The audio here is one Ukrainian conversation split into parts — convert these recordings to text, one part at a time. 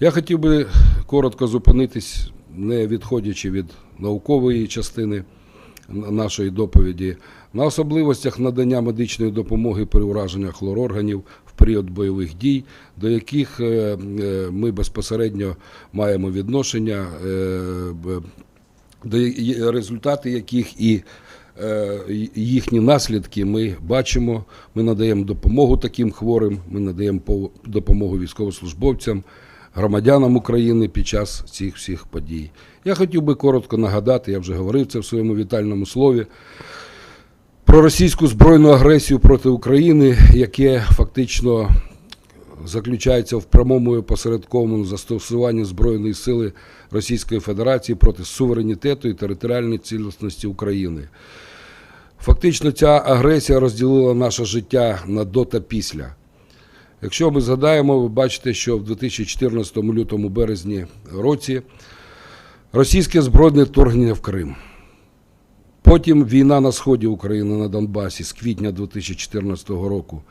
Я хотів би коротко зупинитись, не відходячи від наукової частини нашої доповіді, на особливостях надання медичної допомоги при ураженнях хлорорганів в період бойових дій, до яких е, е, ми безпосередньо маємо відношення, е, результати яких і їхні наслідки ми бачимо. Ми надаємо допомогу таким хворим, ми надаємо допомогу військовослужбовцям, громадянам України під час цих всіх подій. Я хотів би коротко нагадати, я вже говорив це в своєму вітальному слові. Про російську збройну агресію проти України, яке фактично заключається в прямому і посередковому застосуванні збройної сили Російської Федерації проти суверенітету і територіальної цілісності України. Фактично, ця агресія розділила наше життя на до та після. Якщо ми згадаємо, ви бачите, що в 2014 лютому березні році російське збройне вторгнення в Крим. Потім війна на сході України на Донбасі з квітня 2014 року,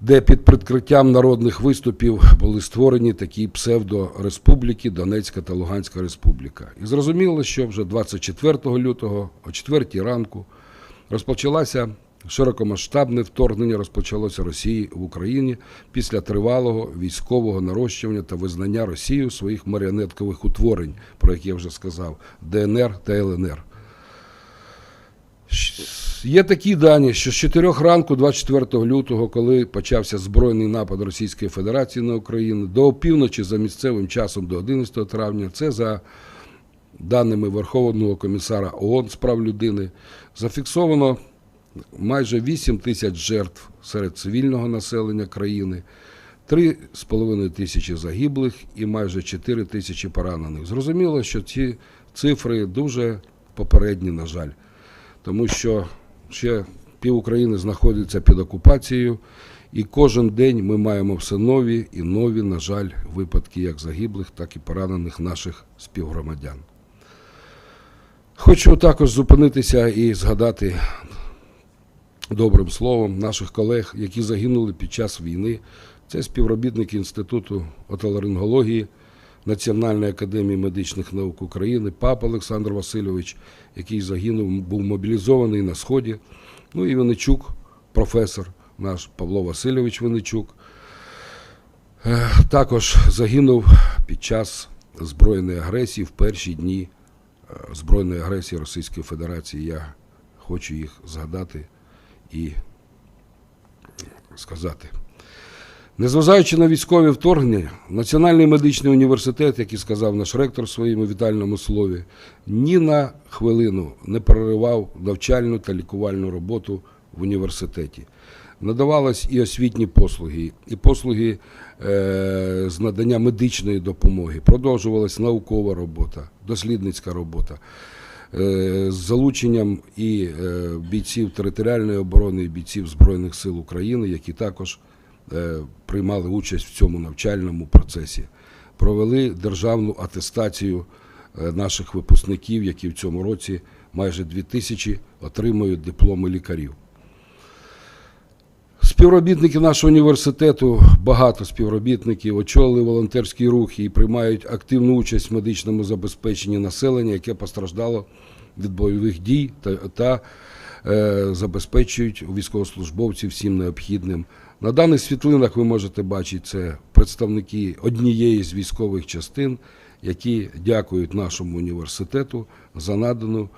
де під прикриттям народних виступів були створені такі псевдореспубліки Донецька та Луганська Республіка. І зрозуміло, що вже 24 лютого, о 4 ранку, розпочалося широкомасштабне вторгнення розпочалося Росії в Україні після тривалого військового нарощування та визнання Росією своїх маріонеткових утворень, про які я вже сказав, ДНР та ЛНР. Є такі дані, що з 4 ранку, 24 лютого, коли почався збройний напад Російської Федерації на Україну, до опівночі за місцевим часом до 11 травня, це за даними Верховного комісара ООН з прав людини, зафіксовано майже 8 тисяч жертв серед цивільного населення країни, 3,5 тисячі загиблих і майже 4 тисячі поранених. Зрозуміло, що ці цифри дуже попередні, на жаль тому що ще пів України знаходиться під окупацією, і кожен день ми маємо все нові і нові, на жаль, випадки як загиблих, так і поранених наших співгромадян. Хочу також зупинитися і згадати добрим словом наших колег, які загинули під час війни. Це співробітники Інституту отоларингології Національної академії медичних наук України, пап Олександр Васильович, який загинув, був мобілізований на Сході. Ну і Винничук, професор наш Павло Васильович Винничук, е, також загинув під час збройної агресії в перші дні е, збройної агресії Російської Федерації. Я хочу їх згадати і сказати. Незважаючи на військові вторгнення, Національний медичний університет, як і сказав наш ректор в своєму вітальному слові, ні на хвилину не переривав навчальну та лікувальну роботу в університеті. Надавались і освітні послуги, і послуги е, з надання медичної допомоги. Продовжувалась наукова робота, дослідницька робота з залученням і е, бійців територіальної оборони, і бійців Збройних сил України, які також е, приймали участь в цьому навчальному процесі. Провели державну атестацію е, наших випускників, які в цьому році майже дві тисячі отримують дипломи лікарів. Співробітники нашого університету, багато співробітників, очолили волонтерські рухи і приймають активну участь в медичному забезпеченні населення, яке постраждало від бойових дій та, та е, забезпечують військовослужбовців всім необхідним. На даних світлинах ви можете бачити це представники однієї з військових частин, які дякують нашому університету за надану,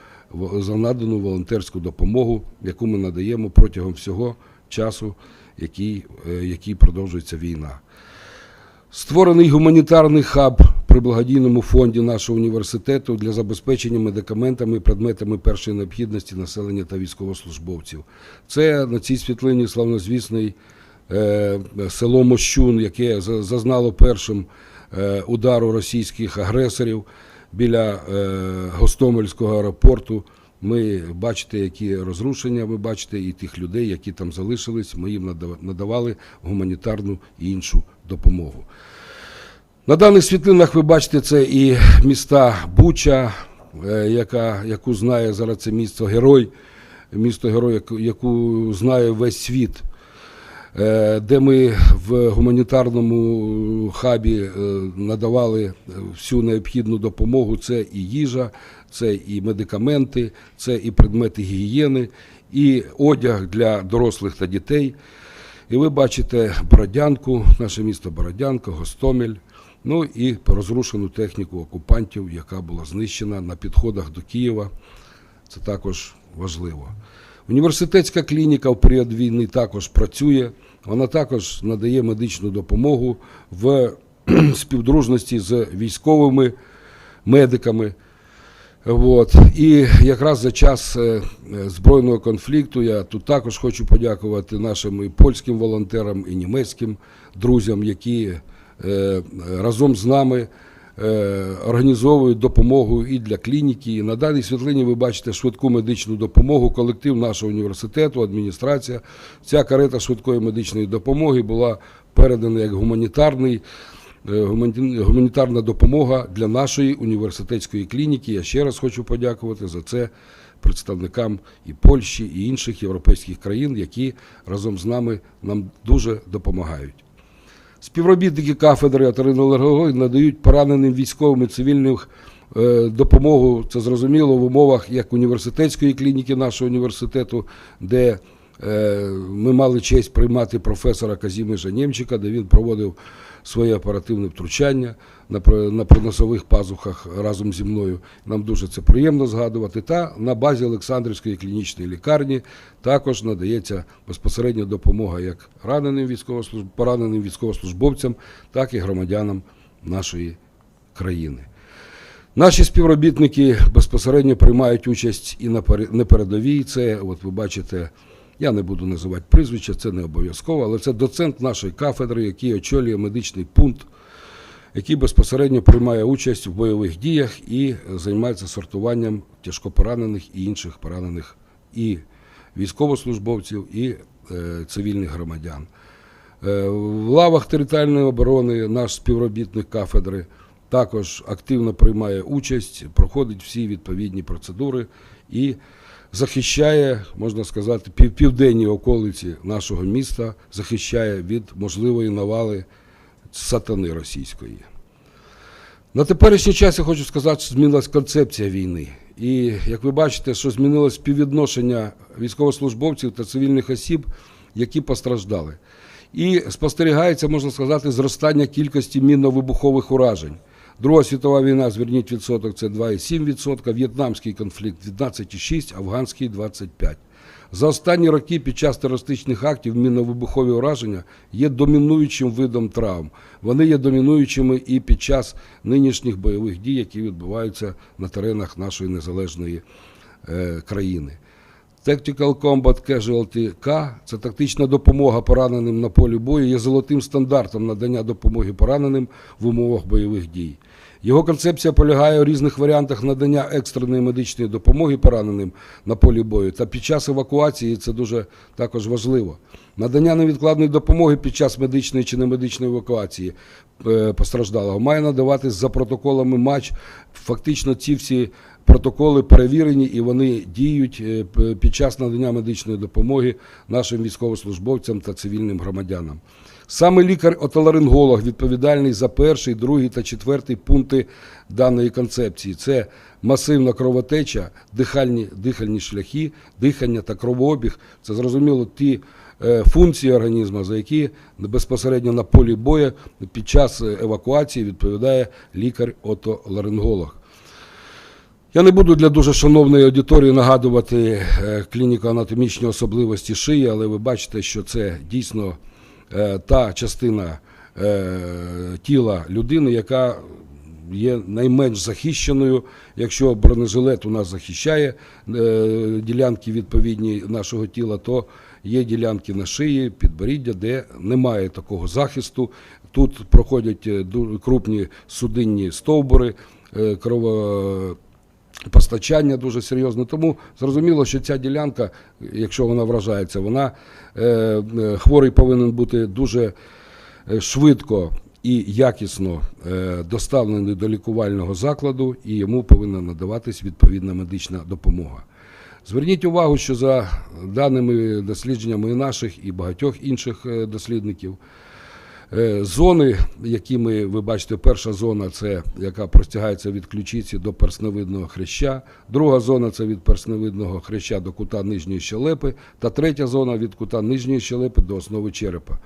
за надану волонтерську допомогу, яку ми надаємо протягом всього часу, який, е, який продовжується війна. Створений гуманітарний хаб при благодійному фонді нашого університету для забезпечення медикаментами і предметами першої необхідності населення та військовослужбовців. Це на цій світлині славнозвісний е, село Мощун, яке зазнало першим е, удару російських агресорів біля Гостомельського аеропорту. Ми бачите, які розрушення, ви бачите, і тих людей, які там залишились, ми їм надавали гуманітарну і іншу допомогу. На даних світлинах ви бачите це і міста Буча, е, яка, яку знає зараз це місто Герой, місто Герой, яку, знає весь світ. е, де ми в гуманітарному хабі е, надавали всю необхідну допомогу. Це і їжа, це і медикаменти, це і предмети гігієни, і одяг для дорослих та дітей. І ви бачите Бородянку, наше місто Бородянка, Гостомель, ну і розрушену техніку окупантів, яка була знищена на підходах до Києва. Це також важливо. Університетська клініка в період війни також працює. Вона також надає медичну допомогу в співдружності з військовими медиками. От. І якраз за час е, е, збройного конфлікту я тут також хочу подякувати нашим і польським волонтерам, і німецьким друзям, які е, разом з нами організовують допомогу і для клініки. І на даній світлині ви бачите швидку медичну допомогу. Колектив нашого університету, адміністрація. Ця карета швидкої медичної допомоги була передана як гуманітарний. Е, гумані- Гуманітарна допомога для нашої університетської клініки. Я ще раз хочу подякувати за це представникам і Польщі, і інших європейських країн, які разом з нами нам дуже допомагають. Співробітники кафедри оторинолергології надають пораненим військовим і цивільним е, допомогу. Це зрозуміло в умовах як університетської клініки нашого університету, де е, ми мали честь приймати професора Казімежа Нємчика, де він проводив своє оперативне втручання на, на приносових пазухах разом зі мною. Нам дуже це приємно згадувати. Та на базі Олександрівської клінічної лікарні також надається безпосередня допомога як раненим військовослужб... пораненим військовослужбовцям, так і громадянам нашої країни. Наші співробітники безпосередньо приймають участь і на передовій. Це, от ви бачите, я не буду називати прізвища, це не обов'язково, але це доцент нашої кафедри, який очолює медичний пункт, який безпосередньо приймає участь в бойових діях і займається сортуванням тяжкопоранених і інших поранених і військовослужбовців, і е, цивільних громадян. Е, В лавах територіальної оборони наш співробітник кафедри також активно приймає участь, проходить всі відповідні процедури і захищає, можна сказати, пів- південні околиці нашого міста, захищає від можливої навали сатани російської. На теперішній час я хочу сказати, що змінилась концепція війни. І як ви бачите, що змінилось співвідношення військовослужбовців та цивільних осіб, які постраждали. І спостерігається, можна сказати, зростання кількості мінно-вибухових уражень. Друга світова війна, зверніть відсоток, це 2,7%, в'єтнамський конфлікт 15,6%, афганський 25%. За останні роки під час терористичних актів мінно-вибухові ураження є домінуючим видом травм. Вони є домінуючими і під час нинішніх бойових дій, які відбуваються на теренах нашої незалежної е, країни. Tactical Combat Casualty K – це тактична допомога пораненим на полі бою, є золотим стандартом надання допомоги пораненим в умовах бойових дій. Його концепція полягає у різних варіантах надання екстреної медичної допомоги пораненим на полі бою та під час евакуації це дуже також важливо. Надання невідкладної допомоги під час медичної чи немедичної евакуації е, постраждалого має надаватись за протоколами матч. Фактично, ці всі протоколи перевірені і вони діють е, під час надання медичної допомоги нашим військовослужбовцям та цивільним громадянам. Саме лікар-отоларинголог відповідальний за перший, другий та четвертий пункти даної концепції. Це масивна кровотеча, дихальні, дихальні шляхи, дихання та кровообіг. Це зрозуміло ті е, функції організму, за які безпосередньо на полі бою під час е, евакуації відповідає лікар-отоларинголог. Я не буду для дуже шановної аудиторії нагадувати е, клініко-анатомічні особливості шиї, але ви бачите, що це дійсно та частина е, тіла людини, яка є найменш захищеною. Якщо бронежилет у нас захищає е, ділянки відповідні нашого тіла, то є ділянки на шиї, підборіддя, де немає такого захисту. Тут проходять е, крупні судинні стовбури, е, крово постачання дуже серйозне. Тому зрозуміло, що ця ділянка, якщо вона вражається, вона е, е, хворий повинен бути дуже е, швидко і якісно доставлений до лікувального закладу, і йому повинна надаватись відповідна медична допомога. Зверніть увагу, що за даними дослідженнями і наших і багатьох інших дослідників, зони, які ми, ви бачите, перша зона це яка простягається від ключиці до персневидного хряща, друга зона це від персневидного хряща до кута нижньої щелепи, та третя зона від кута нижньої щелепи до основи черепа.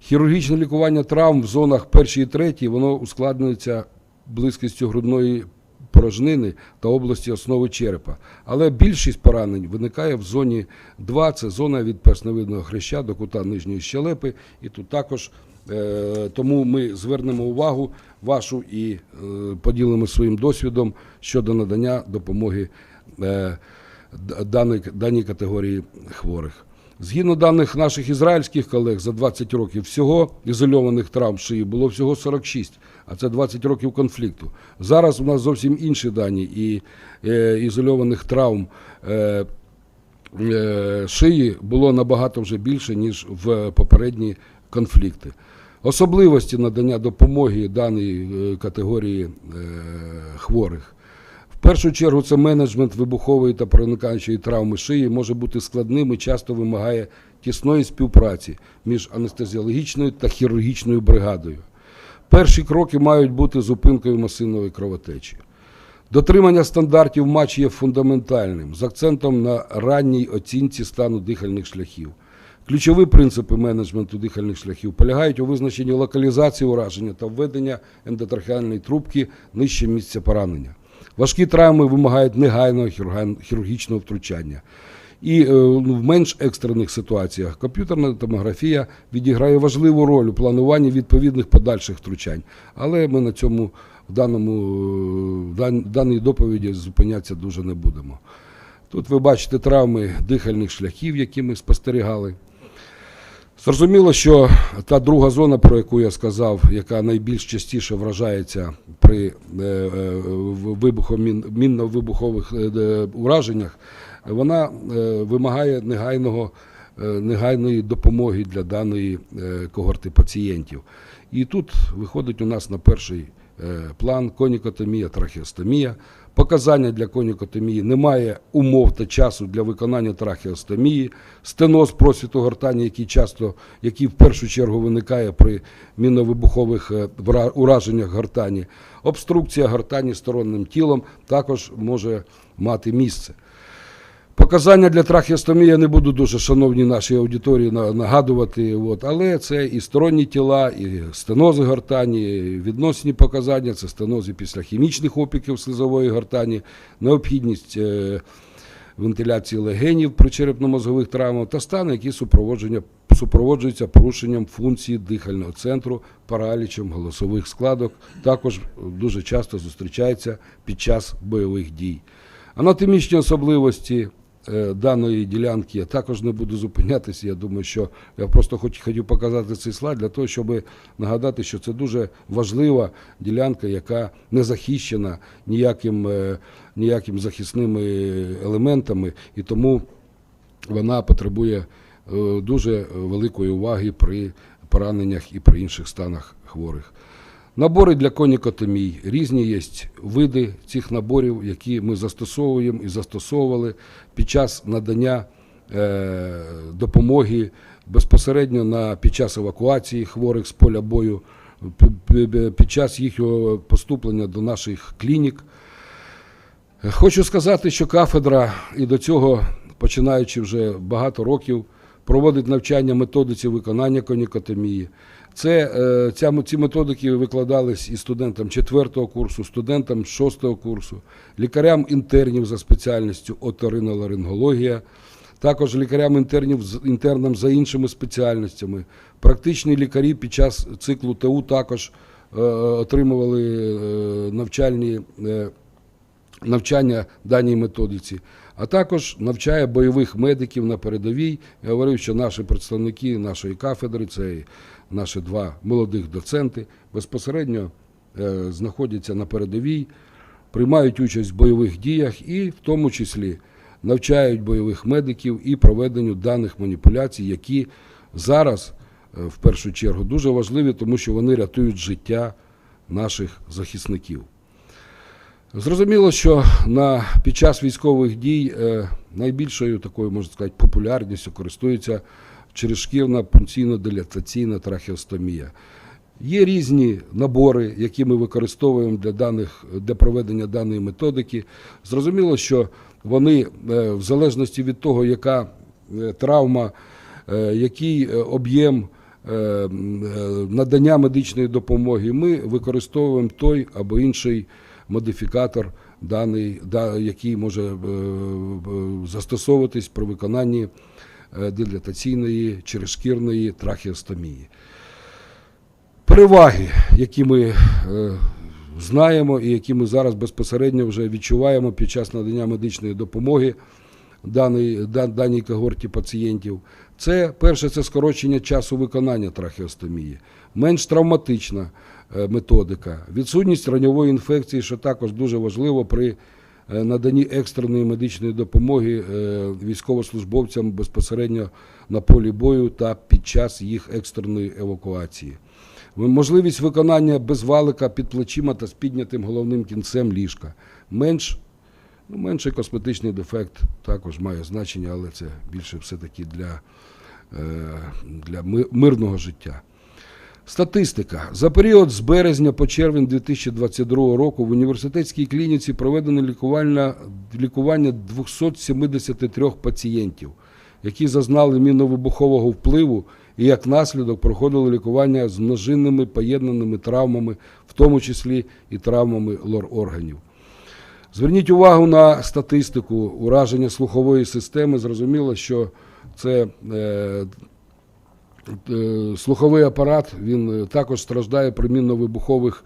Хірургічне лікування травм в зонах першій і третій воно ускладнюється близькістю грудної порожнини та області основи черепа. Але більшість поранень виникає в зоні 2, це зона від персневидного хряща до кута нижньої щелепи. І тут також е, тому ми звернемо увагу вашу і е, поділимо своїм досвідом щодо надання допомоги е, даній категорії хворих. Згідно даних наших ізраїльських колег, за 20 років всього ізольованих травм шиї було всього 46, а це 20 років конфлікту. Зараз у нас зовсім інші дані, і е, ізольованих травм е, е, шиї було набагато вже більше, ніж в попередні конфлікти. Особливості надання допомоги даній е, категорії е, хворих. В першу чергу це менеджмент вибухової та проникаючої травми шиї може бути складним і часто вимагає тісної співпраці між анестезіологічною та хірургічною бригадою. Перші кроки мають бути зупинкою масивної кровотечі. Дотримання стандартів матч є фундаментальним з акцентом на ранній оцінці стану дихальних шляхів. Ключові принципи менеджменту дихальних шляхів полягають у визначенні локалізації ураження та введення ендотрахеальної трубки нижче місця поранення. Важкі травми вимагають негайного хірургічного втручання. І е, ну, в менш екстрених ситуаціях комп'ютерна томографія відіграє важливу роль у плануванні відповідних подальших втручань. Але ми на цьому в даному е, в даній доповіді зупинятися дуже не будемо. Тут ви бачите травми дихальних шляхів, які ми спостерігали. Зрозуміло, що та друга зона, про яку я сказав, яка найбільш частіше вражається при е, е, мінно-вибухових е, ураженнях, вона вимагає негайного, негайної допомоги для даної когорти пацієнтів. І тут виходить у нас на перший план конікотомія, трахеостомія. Показання для конікотомії немає умов та часу для виконання трахеостомії, стеноз просвіту гортані, який часто, який в першу чергу виникає при міновибухових е, ураженнях гортані. Обструкція гортані сторонним тілом також може мати місце. Показання для трахеостомії я не буду дуже, шановні нашій аудиторії, на- нагадувати, от, але це і сторонні тіла, і стенози гортані, і відносні показання, це стенози після хімічних опіків слизової гортані, необхідність е, вентиляції легенів при черепно-мозгових травмах та стани, які супроводжуються порушенням функції дихального центру, паралічем голосових складок, також дуже часто зустрічається під час бойових дій. Анатомічні особливості даної ділянки я також не буду зупинятися. Я думаю, що я просто хоч хотів показати цей слайд для того, щоб нагадати, що це дуже важлива ділянка, яка не захищена ніяким, е, ніяким захисними елементами, і тому вона потребує е, дуже великої уваги при пораненнях і при інших станах хворих. Набори для конікотомій. Різні є види цих наборів, які ми застосовуємо і застосовували під час надання е, допомоги безпосередньо на, під час евакуації хворих з поля бою, під час їхнього поступлення до наших клінік. Хочу сказати, що кафедра і до цього, починаючи вже багато років, проводить навчання методиці виконання конікотомії. Це, е, ця, ці методики викладались і студентам 4 курсу, студентам 6 курсу, лікарям інтернів за спеціальністю оториноларингологія, також лікарям інтернів інтернам за іншими спеціальностями. Практичні лікарі під час циклу ТУ також е, отримували е, навчальні е, навчання даній методиці, а також навчає бойових медиків на передовій. Я говорив, що наші представники нашої кафедри, це наші два молодих доценти, безпосередньо е, знаходяться на передовій, приймають участь в бойових діях і в тому числі навчають бойових медиків і проведенню даних маніпуляцій, які зараз е, в першу чергу дуже важливі, тому що вони рятують життя наших захисників. Зрозуміло, що на, під час військових дій е, найбільшою такою, можна сказати, популярністю користується черешкірна пункційно-дилатаційна трахеостомія. Є різні набори, які ми використовуємо для, даних, для проведення даної методики. Зрозуміло, що вони, е, в залежності від того, яка е, травма, е, який е, об'єм е, е, надання медичної допомоги, ми використовуємо той або інший модифікатор, даний, да, який може е, е, застосовуватись при виконанні е, дилатаційної черешкірної трахеостомії. Переваги, які ми знаємо і які ми зараз безпосередньо вже відчуваємо під час надання медичної допомоги даній, да- даній когорті пацієнтів, це перше це скорочення часу виконання трахеостомії, менш травматична е, методика, відсутність раньової інфекції, що також дуже важливо при е, наданні екстреної медичної допомоги е, військовослужбовцям безпосередньо на полі бою та під час їх екстреної евакуації. Можливість виконання без валика під плечима та з піднятим головним кінцем ліжка. Менш, ну, менший косметичний дефект також має значення, але це більше все-таки для, е, для мирного життя. Статистика. За період з березня по червень 2022 року в університетській клініці проведено лікування, лікування 273 пацієнтів, які зазнали міновибухового впливу і як наслідок проходили лікування з множинними поєднаними травмами, в тому числі і травмами лор-органів. Зверніть увагу на статистику ураження слухової системи. Зрозуміло, що це е, е, слуховий апарат, він е, також страждає при мінно-вибухових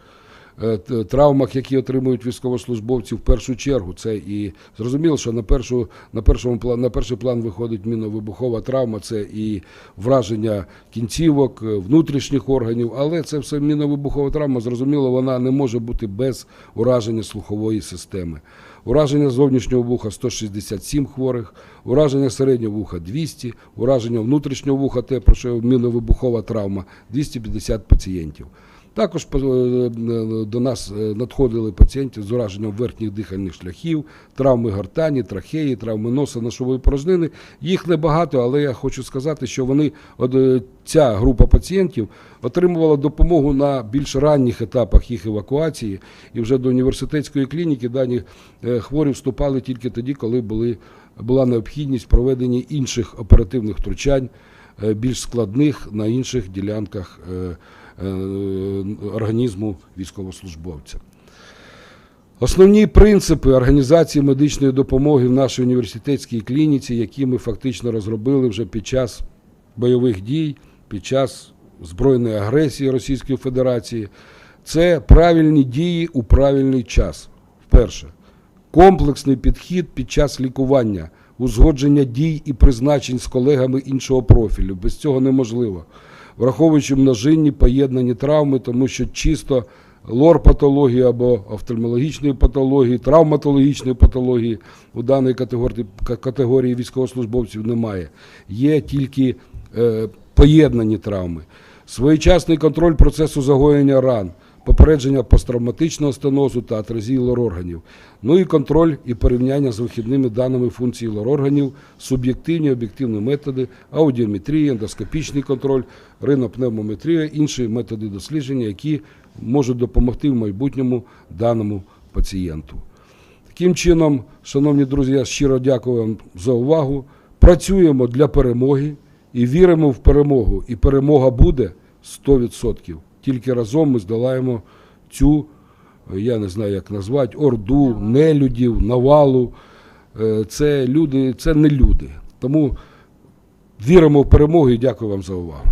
травмах, які отримують військовослужбовці в першу чергу. Це і зрозуміло, що на першу на першому на перший план виходить мінно-вибухова травма, це і враження кінцівок, е, внутрішніх органів, але це все мінно-вибухова травма. Зрозуміло, вона не може бути без ураження слухової системи. Ураження зовнішнього вуха 167 хворих, ураження середнього вуха 200, ураження внутрішнього вуха, те, про що міновибухова травма 250 пацієнтів. Також е, е, до нас е, надходили пацієнти з ураженням верхніх дихальних шляхів, травми гортані, трахеї, травми носа, ношової порожнини. Їх небагато, але я хочу сказати, що вони, ця група пацієнтів отримувала допомогу на більш ранніх етапах їх евакуації, і вже до університетської клініки дані хворі вступали тільки тоді, коли були, була необхідність проведення інших оперативних втручань, більш складних на інших ділянках організму військовослужбовця. Основні принципи організації медичної допомоги в нашій університетській клініці, які ми фактично розробили вже під час бойових дій, під час збройної агресії Російської Федерації, це правильні дії у правильний час. Перше, комплексний підхід під час лікування, узгодження дій і призначень з колегами іншого профілю. Без цього неможливо. Враховуючи множинні поєднані травми, тому що чисто лор-патології або офтальмологічної патології, травматологічної патології у даної категорії, категорії військовослужбовців немає. Є тільки е, поєднані травми. Своєчасний контроль процесу загоєння ран, попередження посттравматичного стенозу та атрезії лор-органів. Ну і контроль і порівняння з вихідними даними функції лор-органів, суб'єктивні об'єктивні методи, аудіометрія, ендоскопічний контроль, ринопневмометрія, інші методи дослідження, які можуть допомогти в майбутньому даному пацієнту. Таким чином, шановні друзі, я щиро дякую вам за увагу. Працюємо для перемоги і віримо в перемогу. І перемога буде 100%. Тільки разом ми здолаємо цю, е, я не знаю, як назвати, орду, нелюдів, навалу. Е, Це люди, це не люди. Тому віримо в перемогу і дякую вам за увагу.